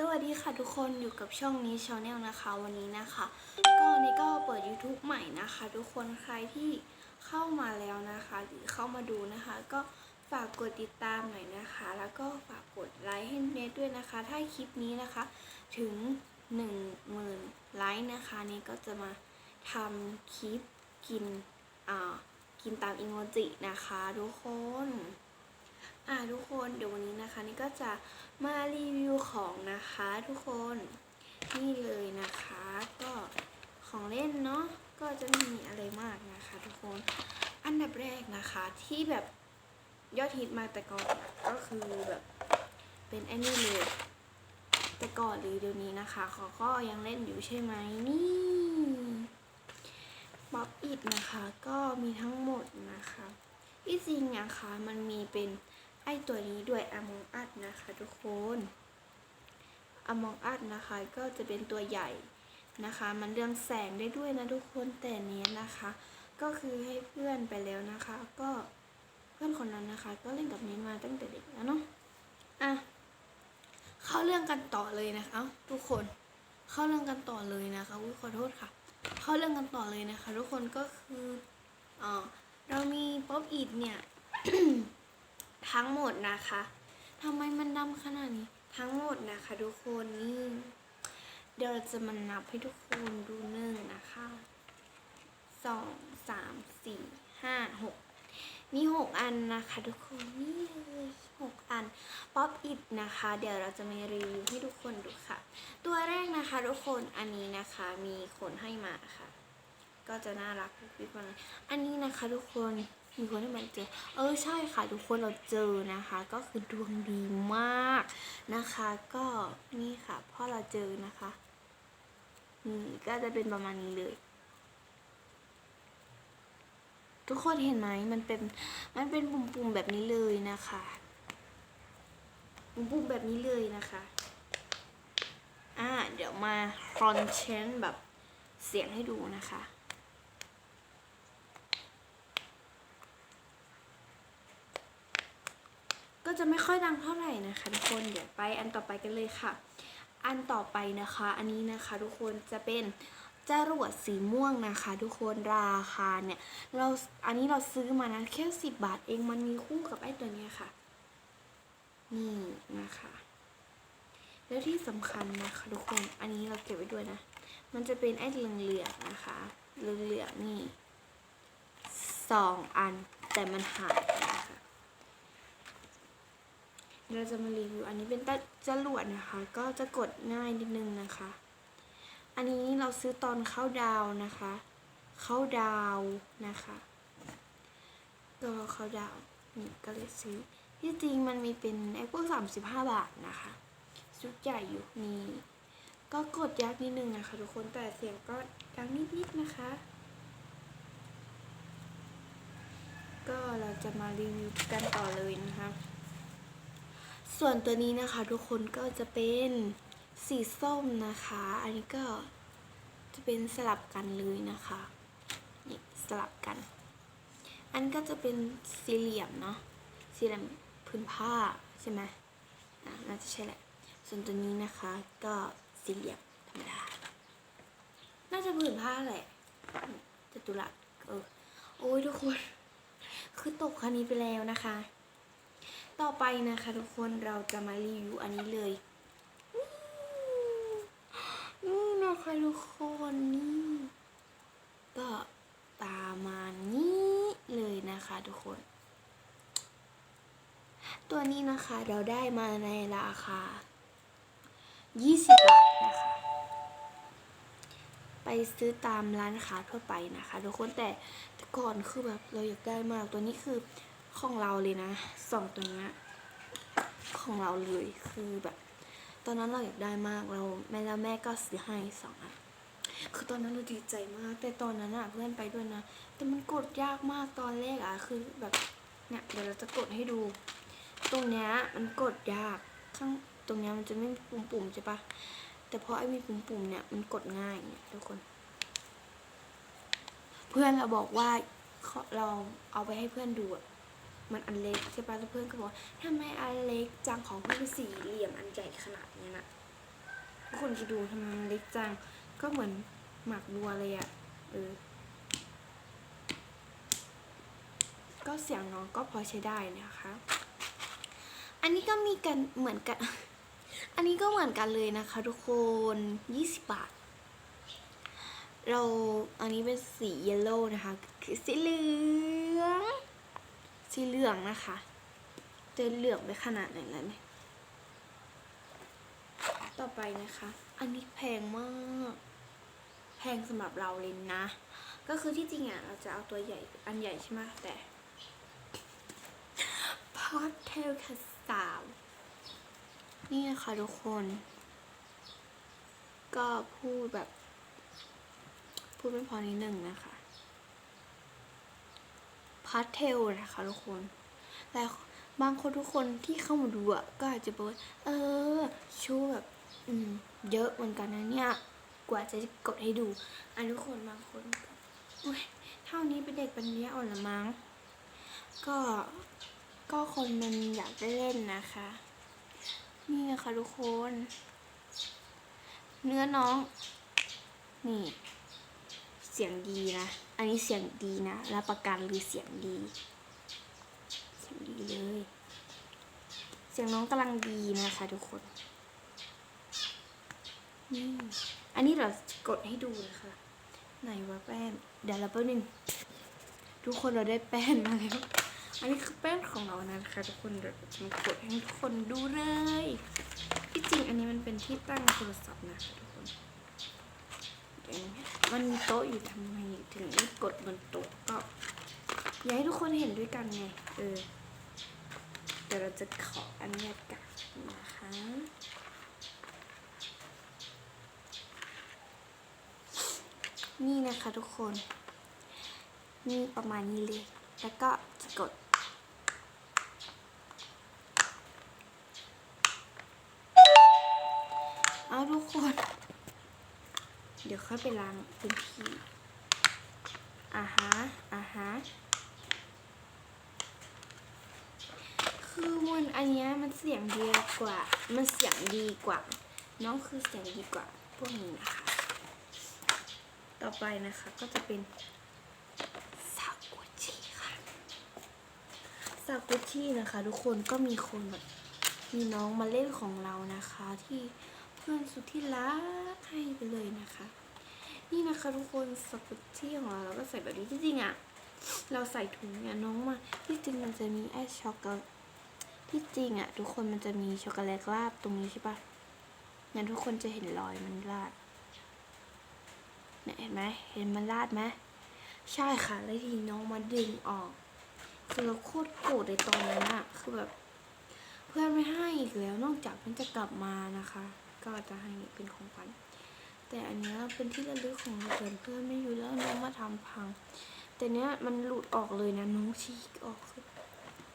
สวัสดีค่ะทุกคนอยู่กับช่องนี้ชาแนลนะคะวันนี้นะคะ ก็วันนี้ก็เปิด YouTube ใหม่นะคะ ทุกคนใครที่เข้ามาแล้วนะคะ หรือเข้ามาดูนะคะ ก็ฝากกดติดตามหน่อยนะคะ แล้วก็ฝากกดไลค์ให้เนทด้วยนะคะ ถ้าคลิปนี้นะคะ ถึง 1 0,000ไลค์นะคะนี่ก็จะมาทำคลิปกินอ่ากินตามอีโมจินะคะ ทุกคน อ่าทุกคนเดี๋ยววันนี้นะคะนี่ก็จะมารีวิวของนะคะทุกคนนี่เลยนะคะก็ของเล่นเนาะก็จะไม่มีอะไรมากนะคะ ทุกคนอันดับแรกนะคะที่แบบยอดฮิตมาแต่ก่อนก็คือแบบเป็นไอ้นี่เลยแต่ก่อนหรือเดี๋ยวนี้นะคะเขาก็ยังเล่นอยู่ใช่ไหมนี่บ๊อบอิดนะคะก็มีทั้งหมดนะคะที่จริงนะคะมันมีเป็น ไอตัวนี้ด้วย Among Us นะคะทุกคน Among Us นะคะก็จะเป็นตัวใหญ่นะคะ มันเรื่องแสงได้ด้วยนะทุกคนแต่นี้นะคะ ก็คือให้เพื่อนไปแล้วนะคะ ก็เพื่อนคนนั้นนะคะ ก็เล่นกับเน้มาตั้งแต่เด็กแล้วเนาะอะเข้าเรื่องกันต่อเลยนะคะเอ้าทุกคนเข้าเรื่องกันต่อเลยนะคะอุ้ยขอโทษค่ะ เข้าเรื่องกันต่อเลยนะคะ ทุกคนก็คืออ่าเรามีป๊อปอิดเนี่ย ทั้งหมดนะคะทำไมมันดำขนาดนี้ ทั้งหมดนะคะ ทุกคนนี่เดี๋ยวเราจะมานับให้ทุกคนดูหนึ่งนะคะสองสามสี่ห้าหกมีหกอันนะคะทุกคนนี่เลยหกอันป๊อปอิดนะคะ เดี๋ยวเราจะมารีวิวให้ทุกคนดูค่ะ ตัวแรกนะคะทุกคนอันนี้นะคะมีคนให้มาค่ะ ก็จะน่ารักพี่คนอันนี้นะคะทุกคน มีคนให้มันเจอ เออใช่ค่ะ ทุกคนเราเจอนะคะ ก็คือดวงดีมากนะคะ ก็นี่ค่ะพ่อเราเจอนะคะนี่ก็จะเป็นประมาณนี้เลย ทุกคนเห็นไหมมันเป็นมันเป็นปุ่มๆแบบนี้เลยนะคะ ปุ่มๆแบบนี้เลยนะคะอ่าเดี๋ยวมาคอนเชนแบบเสียงให้ดูนะคะ จะไม่ค่อยดังเท่าไหร่นะคะทุกคนเดี๋ยวไปอันต่อไปกันเลยค่ะ อันต่อไปนะคะ อันนี้นะคะทุกคนจะเป็นจรวดสีม่วงนะคะ ทุกคนราคาเนี่ยเราอันนี้เราซื้อมานะแค่สิบบาทเองมันมีคู่กับไอ้ตัวเนี้ยค่ะ นี่นะคะ แล้วที่สำคัญนะคะทุกคนอันนี้เราเก็บไว้ด้วยนะ มันจะเป็นไอ้เหลืองๆนะคะเหลืองๆนี่สองอันแต่มันหาย เราจะมารีวิวอันนี้เป็นตะจรวดนะคะ ก็จะกดง่ายนิดนึงนะคะ อันนี้เราซื้อตอนเข้าดาวนะคะ เข้าดาวนะคะก็เข้าดาวนี่ก็เลยซื้อที่จริงมันมีเป็นไอ้พวกสามสิบห้าบาทนะคะชุดใหญ่อยู่นี่ก็กดยากนิดนึงนะคะทุกคนแต่เสียงก็ดังนิดๆนะคะ ก็เราจะมารีวิวกันต่อเลยนะคะ ส่วนตัวนี้นะคะทุกคนก็จะเป็นสีส้มนะคะ อันนี้ก็จะเป็นสลับกันเลยนะคะนี่สลับกัน อันก็จะเป็นสี่เหลี่ยมเนาะสี่เหลี่ยมพื้นผ้าใช่ไหมอะน่าจะใช่แหละ ส่วนตัวนี้นะคะก็สี่เหลี่ยมธรรมดา น่าจะผืนผ้าแหละจตุรัสเออโอ้ยทุกคน คือตกคันนี้ไปแล้วนะคะ ต่อไปนะคะทุกคนเราจะมารีวิวอันนี้เลยนี่นะคะทุกคนนี่ก็ตามมานี้เลยนะคะทุกคน ตัวนี้นะคะเราได้มาในราคา 20 บาทนะคะ ไปซื้อตามร้านค้าทั่วไปนะคะ ทุกคนแต่ก่อนคือแบบเราอยากได้มากตัวนี้คือ ของเราเลยนะสองตัวเนี้ยของเราเลยคือแบบ ตอนนั้นเราอยากได้มากเราแม่แล้วแม่ก็ซื้อให้สองอันคือตอนนั้นเราดีใจมาก แต่ตอนนั้นอะเพื่อนไปด้วยนะ แต่มันกดยากมากตอนแรกอะคือแบบเนี่ยเดี๋ยวเราจะกดให้ดู ตรงเนี้ยมันกดยากข้างตรงเนี้ยมันจะไม่มีปุ่มๆใช่ปะแต่พอไอ้มีปุ่มๆเนี่ยมันกดง่ายเนี่ยทุกคน เพื่อนเราบอกว่าเขาเราเอาไปให้เพื่อนดูอะ มันอันเล็กใช่ปะเพื่อนก็บอกทำไมอันเล็กจังของเพื่อนเป็นสี่เหลี่ยมอันใหญ่ขนาดนี้นะทุกคนคิดดูทำไมมันเล็กจัง ก็เหมือนหมากบัวเลยอะเออ ก็เสียงน้องก็พอใช้ได้นะคะ อันนี้ก็มีกันเหมือนกัน อันนี้ก็เหมือนกันเลยนะคะ ทุกคน20บาทเราอันนี้เป็นสีเยลโล่นะคะ คือสีเหลือง สีเหลืองนะคะจะเหลืองไปขนาดไหนแล้วเนี่ยต่อไปนะคะ อันนี้แพงมาก แพงสำหรับเราเลยนะ ก็คือที่จริงอะเราจะเอาตัวใหญ่อันใหญ่ใช่ไหมแต่พอดเทลคัสสาวนี่นะคะทุกคน ก็พูดแบบ พูดไม่พอนิดหนึ่งนะคะ พาสเทลนะคะทุกคน แต่บางคนทุกคนที่เข้ามาดูอะก็อาจจะบอกว่าเออชูแบบอืมเยอะเหมือนกันนะเนี่ยกว่าจะกดให้ดูอันทุกคนบางคนอุ๊ยเท่านี้เป็นเด็กปัญญาอ่อนละมั้งก็ก็คนมันอยากได้เล่นนะคะ นี่นะคะทุกคน เนื้อน้อง นี่ เสียงดีนะ อันนี้เสียงดีนะรับประกันเลยเสียงดี เสียงดีเลย เสียงน้องกำลังดีนะคะทุกคนนี่อันนี้เรากดให้ดูนะคะไหนวะแป้น เดี๋ยวเราแป๊บนึงทุกคนเราได้แป้นมาแล้ว อันนี้คือแป้นของเรานะคะทุกคนเดี๋ยวจะมากดให้ทุกคนดูเลย ที่จริงอันนี้มันเป็นที่ตั้งโทรศัพท์นะคะทุกคนเดี๋ยวนะ มันมีโต๊ะอยู่ทำไมถึงไม่กดบนโต๊ะก็อยากให้ทุกคนเห็นด้วยกันไงเออเดี๋ยวเราจะขออนุญาตกันนะคะนี่นะคะทุกคน นี่ประมาณนี้เลย แล้วก็จะกด เอาทุกคน เดี๋ยวค่อยไปล้างพื้นที่อ่าฮะอ่าฮะคือมันอันเนี้ยมันเสียงดีกว่า มันเสียงดีกว่า น้องคือเสียงดีกว่า พวกนี้นะคะ ต่อไปนะคะก็จะเป็นซากุชิค่ะซากุชินะคะ ทุกคนก็มีคนแบบมีน้องมาเล่นของเรานะคะที่ พื่อนสุดที่รักให้ไปเลยนะคะ นี่นะคะทุกคนสกุตที่ของเราเราก็ใส่แบบนี้ที่จริงอะเราใส่ถุงเนี่ยน้องมา ที่จริงมันจะมีไอช็อกโกที่จริงอะทุกคนมันจะมีช็อกโกแลตราดตรงนี้ใช่ปะงั้นทุกคนจะเห็นรอยมันราดเนี่ยเห็นไหมเห็นมันราดไหมใช่ค่ะแล้วทีนี้น้องมาดึงออกคือเราโคตรโกรธในตอนนั้นอะคือแบบ เพื่อนไม่ให้อีกแล้วนอกจากมันจะกลับมานะคะ ก็จะให้เป็นของขวัญแต่อันนี้เป็นที่ระลึกของเพื่อนเพื่อนไม่อยู่แล้วน้องมาทำพัง แต่เนี้ยมันหลุดออกเลยนะน้องฉีกออกคือ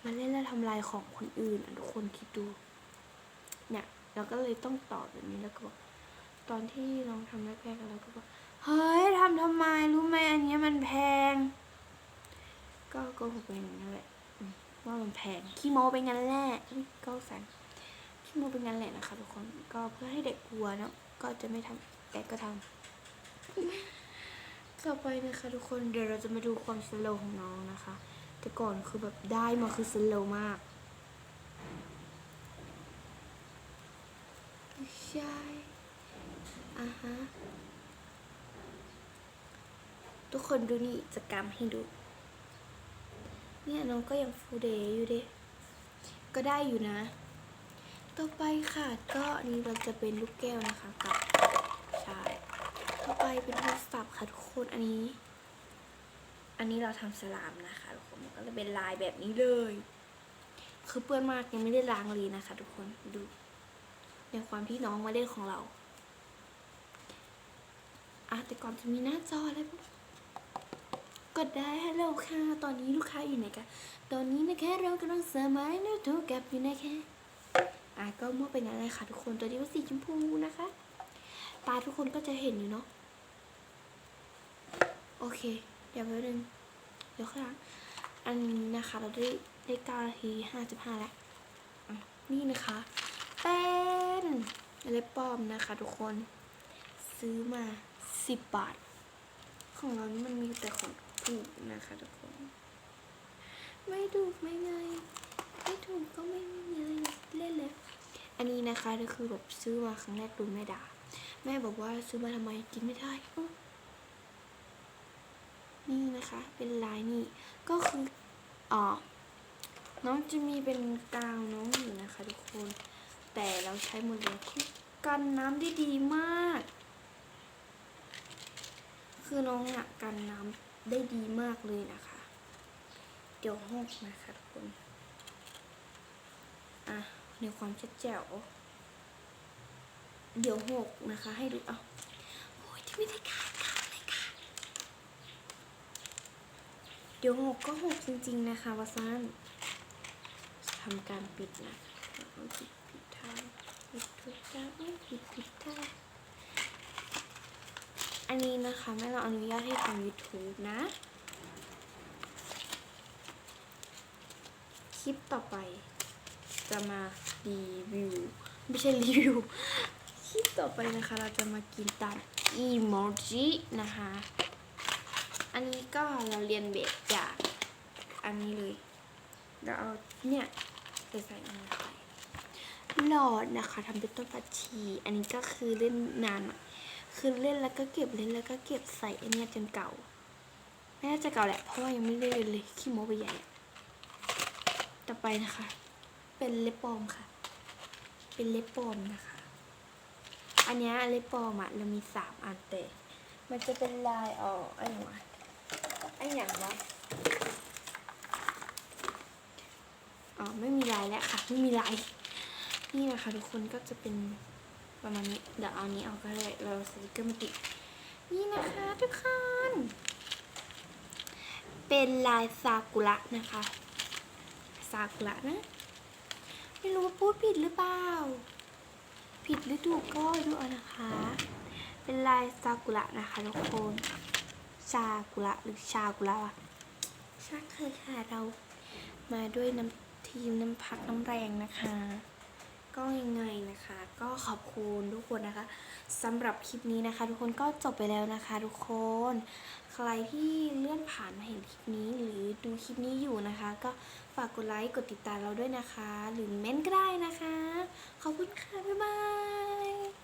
มาเล่นแล้วทำลายของคนอื่นทุกคนคิดดู เนี่ยเราก็เลยต้องตอบแบบนี้แล้วก็บอกตอนที่น้องทำแรกๆเราก็บอกเฮ้ยทำทำไมรู้ไหมอันนี้มันแพง ก็โกหกไปอย่างนั้นแหละว่ามันแพงขี้โมไปงั้นแหละก็แสน ขี้โมเป็นงั้นแหละนะคะทุกคนก็เพื่อให้เด็กกลัวเนาะก็จะไม่ทำแต่ก็ทำต่อไปนะคะทุกคนเดี๋ยวเราจะมาดูความสโลว์ของน้องนะคะ แต่ก่อนคือแบบได้มาคือสโลว์มากใช่อ่าฮะทุกคนดูนี่จะกำให้ดู เนี่ยน้องก็ยังฟูเดย์อยู่เด้ก็ได้อยู่นะ ต่อไปค่ะก็อันนี้เราจะเป็นลูกแก้วนะคะกับใช่ต่อไปเป็นโทรศัพท์ค่ะทุกคนอันนี้ อันนี้เราทำสลามนะคะทุกคนมันก็จะเป็นลายแบบนี้เลย คือเปื้อนมากยังไม่ได้ล้างเลยนะคะ ทุกคนดูในความที่น้องมาเล่นของเราอะแต่ก่อนจะมีหน้าจออะไรพวกดได้ฮัลโหลค่ะ ตอนนี้ลูกค้าอยู่ไหนกันตอนนี้นะคะเรากำลังเสมัยนะทรกลับอยู่นะคะ อะก็มั่วไปงั้นเลยค่ะทุกคนตัวนี้ว่าสีชมพูนะคะ ตาทุกคนก็จะเห็นอยู่เนาะโอเค เดี๋ยวแป๊บนึงเดี๋ยวข้างหลังอันนี้นะคะเราได้ได้เก้านาทีห้าสิบห้าแล้วนี่นะคะเป็นเล็บปลอมนะคะทุกคนซื้อมาสิบบาท ของเรานี่มันมีแต่ของถูกนะคะทุกคน ไม่ถูกไม่ไง ไม่ถูกก็ไม่มีอะไรเล่นเลย อันนี้นะคะก็คือแบบซื้อมาครั้งแรกโดนแม่ด่า แม่บอกว่าซื้อมาทำไมกินไม่ได้ นี่นะคะ เป็นลายนี่ก็คืออ๋อน้องจะมีเป็นกาวน้องอยู่นะคะทุกคน แต่เราใช้หมดเลยคือกันน้ำได้ดีมาก คือน้องอะกันน้ำได้ดีมากเลยนะคะ เดี๋ยวหกนะคะทุกคน อะในความชัดแจ๋วเดี๋ยวหกนะคะ ให้ดูเอาโอ้ยที่ไม่ได้การการเลยค่ะเดี๋ยวหกก็หกจริง ๆ นะคะวาซันทำการปิดนะปิดปิดทางปิดทุกทางไม่ปิดปิดทางอันนี้นะคะแม่เราอนุญาตให้ทำ YouTube นะ คลิปต่อไป จะมารีวิว ไม่ใช่รีวิวคลิปต่อไปนะคะ เราจะมากินตามอีโมจินะคะ อันนี้ก็เราเรียนแบบจากอันนี้เลย เราเอาเนี่ยไปใส่อันนี้ไปหลอดนะคะทำเป็นต้นผัดชี อันนี้ก็คือเล่นนานอะคือเล่นแล้วก็เก็บเล่นแล้วก็เก็บใส่อันเนี้ยจนเก่าไม่น่าจะเก่าแหละเพราะว่ายังไม่ได้เล่นเลยขี้โม้ไปใหญ่ต่อไปนะคะ เป็นเล็บปลอมค่ะ เป็นเล็บปลอมนะคะ อันนี้เล็บปลอมอะเรามีสามอันแต่มันจะเป็นลายอ๋อไอ้หวะไอ้อย่างวะอ๋อไม่มีลายแล้วค่ะไม่มีลายนี่นะคะทุกคนก็จะเป็นประมาณนี้เดี๋ยวเอาอันนี้เอาก็ได้เราสติกเกอร์มาติดนี่นะคะทุกคนเป็นลายซากุระนะคะซากุระนะ ไม่รู้ว่าพูดผิดหรือเปล่า ผิดหรือถูกก็ดูเอานะคะ เป็นลายซากุระนะคะทุกคนซากุระหรือชากุระวะช่างเคยค่ะเรามาด้วยน้ำทีมน้ำพักน้ำแรงนะคะ ก็ยังไงนะคะ ก็ขอบคุณทุกคนนะคะสำหรับคลิปนี้นะคะ ทุกคนก็จบไปแล้วนะคะ ทุกคน ใครที่เลื่อนผ่านมาเห็นคลิปนี้หรือดูคลิปนี้อยู่นะคะ ก็ฝากกดไลค์กดติดตามเราด้วยนะคะ หรือเม้นต์ก็ได้นะคะ ขอบคุณค่ะ บ๊ายบาย